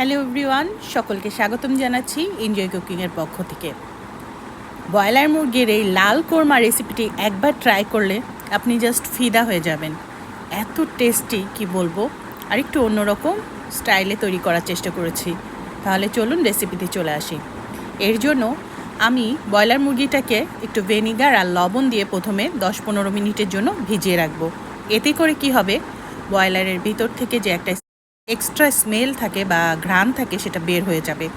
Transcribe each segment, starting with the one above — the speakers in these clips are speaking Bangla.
হ্যালো এভরিওয়ান, সকলকে স্বাগতম জানাচ্ছি এনজয় কুকিংয়ের পক্ষ থেকে। ব্রয়লার মুরগির এই লাল কোরমা রেসিপিটি একবার ট্রাই করলে আপনি জাস্ট ফিদা হয়ে যাবেন। এত টেস্টি কি বলব? আর একটু অন্যরকম স্টাইলে তৈরি করার চেষ্টা করেছি। তাহলে চলুন রেসিপিতে চলে আসি। এর জন্য আমি ব্রয়লার মুরগিটাকে একটু ভেনিগার আর লবণ দিয়ে প্রথমে দশ পনেরো মিনিটের জন্য ভিজিয়ে রাখব। এতে করে কি হবে? ব্রয়লারের ভিতর থেকে যে একটা এক্সট্রা স্মেল থাকে বা ঘ্রাণ থাকে, সেটা বের হয়ে যাবে।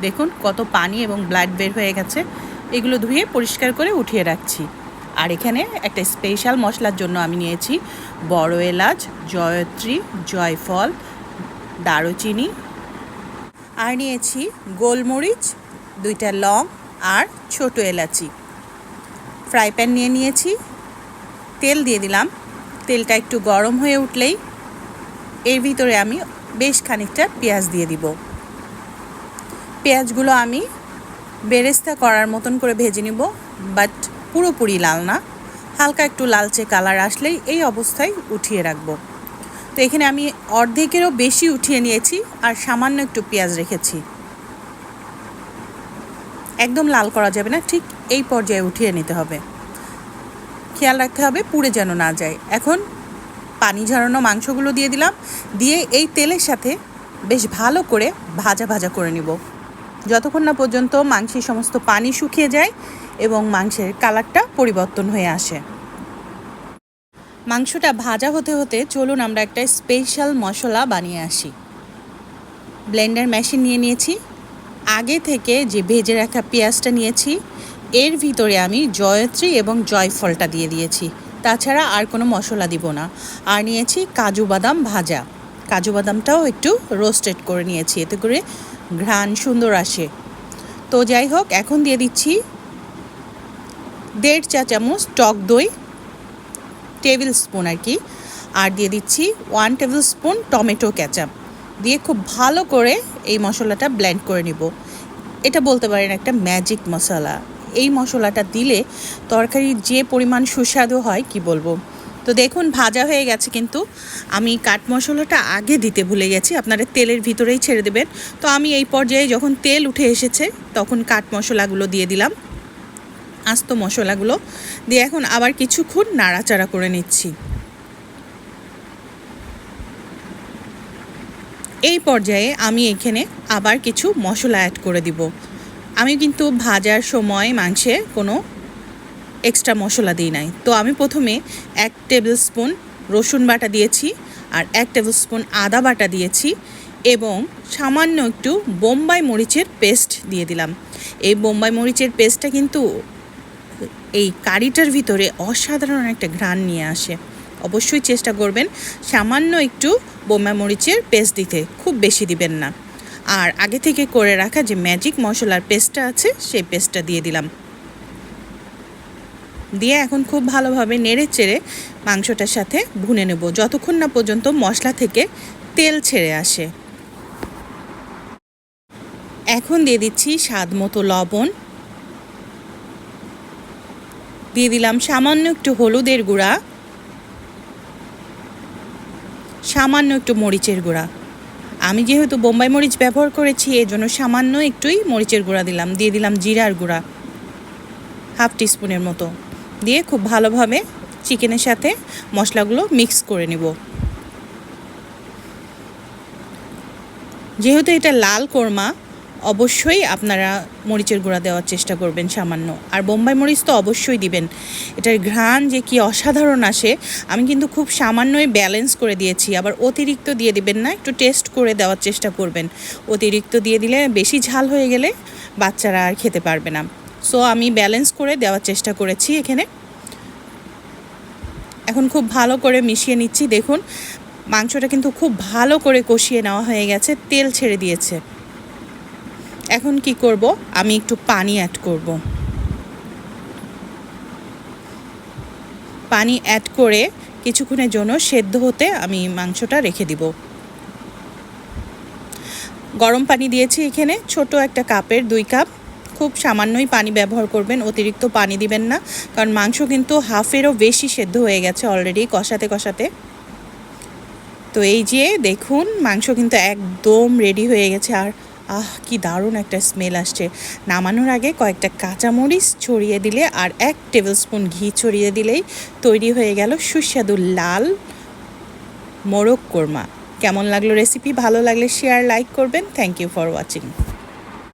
দেখুন কত পানি এবং ব্লাড বের হয়ে গেছে। এগুলো ধুয়ে পরিষ্কার করে উঠিয়ে রাখছি। আর এখানে একটা স্পেশাল মশলার জন্য আমি নিয়েছি বড় এলাচ, জয়ত্রী, জয়ফল, দারুচিনি। আর নিয়েছি গোলমরিচ, দুইটা লং আর ছোট এলাচি। ফ্রাই প্যান নিয়ে নিয়েছি। তেল দিয়ে দিলাম। তেলটা একটু গরম হয়ে উঠলেই এর ভিতরে আমি বেশ খানিকটা পেঁয়াজ দিয়ে দিব। পেঁয়াজগুলো আমি বেরেস্তা করার মতন করে ভেজে নিব, বাট পুরোপুরি লাল না। হালকা একটু লালচে কালার আসলেই এই অবস্থায় উঠিয়ে রাখব। তো এখানে আমি অর্ধেকেরও বেশি উঠিয়ে নিয়েছি আর সামান্য একটু পেঁয়াজ রেখেছি। একদম লাল করা যাবে না, ঠিক এই পর্যায়ে উঠিয়ে নিতে হবে। খেয়াল রাখতে হবে পুড়ে যেন না যায়। এখন পানি ঝরানো মাংসগুলো দিয়ে দিলাম। দিয়ে এই তেলের সাথে বেশ ভালো করে ভাজা ভাজা করে নিব। যতক্ষণ না পর্যন্ত মাংসের সমস্ত পানি শুকিয়ে যায় এবং মাংসের কালারটা পরিবর্তন হয়ে আসে। মাংসটা ভাজা হতে হতে চলুন আমরা একটা স্পেশাল মশলা বানিয়ে আসি। ব্লেন্ডার মেশিন নিয়ে নিয়েছি। আগে থেকে যে ভেজে রাখা পেঁয়াজটা নিয়েছি, এর ভিতরে আমি জয়ত্রী এবং জয়ফলটা দিয়ে দিয়েছি। তাছাড়া আর কোনো মশলা দিব না। আর নিয়েছি কাজু বাদাম ভাজা। কাজু বাদামটাও একটু রোস্টেড করে নিয়েছি, এতে করে ঘ্রাণ সুন্দর আসে। তো যাই হোক, এখন দিয়ে দিচ্ছি দেড় চা চামচ টক দই টেবিল স্পুন আর কি। আর দিয়ে দিচ্ছি one tablespoon tomato ketchup দিয়ে খুব ভালো করে এই মশলাটা ব্লেন্ড করে নিব। এটা বলতে পারেন একটা ম্যাজিক মশলা। এই মশলাটা দিলে তরকারির যে পরিমাণ সুস্বাদু হয়, কি বলব? তো দেখুন, ভাজা হয়ে গেছে কিন্তু। আমি কাঠ মশলাটা আগে দিতে ভুলে গেছি, আপনারা তেলের ভিতরেই ছেড়ে দেবেন। তো আমি এই পর্যায়ে যখন তেল উঠে এসেছে, তখন কাঠ মশলাগুলো দিয়ে দিলাম। আস্ত মশলাগুলো দিয়ে এখন আবার কিছুক্ষণ নাড়াচাড়া করে নিচ্ছি। এই পর্যায়ে আমি এখানে আবার কিছু মশলা অ্যাড করে দিব। আমি কিন্তু ভাজার সময় মাংসে কোনো এক্সট্রা মশলা দিই নাই। তো আমি প্রথমে এক টেবিল স্পুন রসুন বাটা দিয়েছি আর এক টেবিল স্পুন আদা বাটা দিয়েছি এবং সামান্য একটু বোম্বাই মরিচের পেস্ট দিয়ে দিলাম। এই বোম্বাই মরিচের পেস্টটা কিন্তু এই কারিটার ভিতরে অসাধারণ একটা ঘ্রাণ নিয়ে আসে। অবশ্যই চেষ্টা করবেন সামান্য একটু বোম্বাই মরিচের পেস্ট দিতে, খুব বেশি দিবেন না। আর আগে থেকে করে রাখা যে ম্যাজিক মশলার পেস্টটা আছে, সেই পেস্টটা দিয়ে দিলাম। দিয়ে এখন খুব ভালোভাবে নেড়ে চেড়ে মাংসটার সাথে ভুনে নেব, যতক্ষণ না পর্যন্ত মশলা থেকে তেল ছেড়ে আসে। এখন দিয়ে দিচ্ছি স্বাদ মতো লবণ। দিয়ে দিলাম সামান্য একটু হলুদের গুঁড়া। সামান্য একটু মরিচের গুঁড়া। আমি যেহেতু বোম্বাই মরিচ ব্যবহার করেছি এই জন্য সামান্য একটুই মরিচের গুঁড়া দিলাম। দিয়ে দিলাম জিরার গুঁড়া, হাফ টিস্পুনের মতো। দিয়ে খুব ভালোভাবে চিকেনের সাথে মশলাগুলো মিক্স করে নেব। যেহেতু এটা লাল কোরমা অবশ্যই আপনারা মরিচের গুঁড়া দেওয়ার চেষ্টা করবেন সামান্য। আর বোম্বাই মরিচ তো অবশ্যই দিবেন। এটার ঘ্রাণ যে কি অসাধারণ আসে, আমি কিন্তু খুব সামান্যই ব্যালেন্স করে দিয়েছি। আবার অতিরিক্ত দিয়ে দিবেন না, একটু টেস্ট করে দেওয়ার চেষ্টা করবেন। অতিরিক্ত দিয়ে দিলে বেশি ঝাল হয়ে গেলে বাচ্চারা আর খেতে পারবে না। সো আমি ব্যালেন্স করে দেওয়ার চেষ্টা করেছি এখানে। এখন খুব ভালো করে মিশিয়ে নিচ্ছি। দেখুন, মাংসটা কিন্তু খুব ভালো করে কষিয়ে নেওয়া হয়ে গেছে, তেল ছেড়ে দিয়েছে। এখন কি করব? আমি একটু পানি অ্যাড করব। পানি অ্যাড করে কিছুক্ষণের জন্য সেদ্ধ হতে আমি মাংসটা রেখে দিব। গরম পানি দিয়েছি এখানে, ছোট একটা কাপের দুই কাপ। খুব সামান্যই পানি ব্যবহার করবেন, অতিরিক্ত পানি দিবেন না, কারণ মাংস কিন্তু হাফেরও বেশি সেদ্ধ হয়ে গেছে অলরেডি কষাতে কষাতে। তো এই যে দেখুন, মাংস কিন্তু একদম রেডি হয়ে গেছে আর আহ, কি দারুণ একটা স্মেল আসছে। নামানোর আগে কয়েকটা কাঁচামরিচ ছড়িয়ে দিলে আর এক টেবিল স্পুন ঘি ছড়িয়ে দিলেই তৈরি হয়ে গেল সুস্বাদু লাল মোরগ কোরমা। কেমন লাগল রেসিপি ভালো লাগলে শেয়ার লাইক করবেন। Thank you for watching